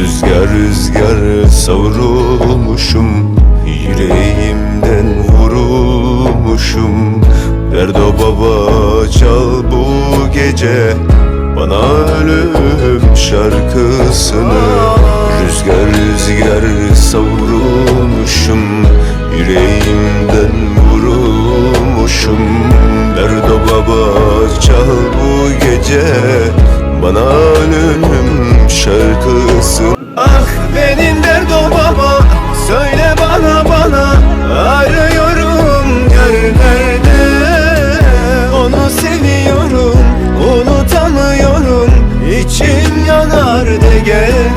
Rüzgar rüzgar savrulmuşum Yüreğimden vurulmuşum. Derdo baba çal bu gece Bana ölüm şarkısını. Rüzgar rüzgar savrulmuşum Yüreğimden vurulmuşum. Derdo baba çal bu gece Bana ölüm gel